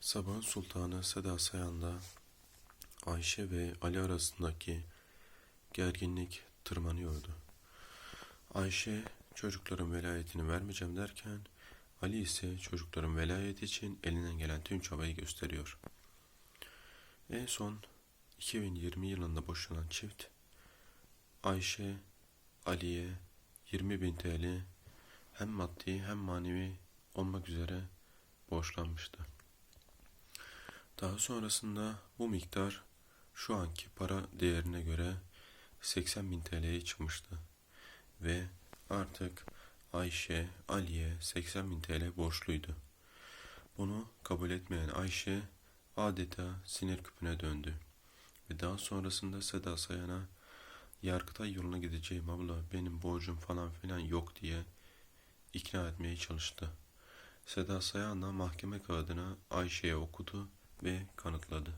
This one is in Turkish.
Sabahın Sultanı Seda Sayan'la Ayşe ve Ali arasındaki gerginlik tırmanıyordu. Ayşe çocukların velayetini vermeyeceğim derken Ali ise çocukların velayeti için elinden gelen tüm çabayı gösteriyor. En son 2020 yılında boşanan çift Ayşe Ali'ye 20 bin TL hem maddi hem manevi olmak üzere borçlanmıştı. Daha sonrasında bu miktar şu anki para değerine göre 80 bin TL'ye çıkmıştı. Ve artık Ayşe Ali'ye 80 bin TL borçluydu. Bunu kabul etmeyen Ayşe adeta sinir küpüne döndü. Ve daha sonrasında Seda Sayan'a Yargıtay yoluna gideceğim abla benim borcum falan filan yok diye ikna etmeye çalıştı. Seda Sayan da mahkeme kağıdını Ayşe'ye okudu ve kanıtladı.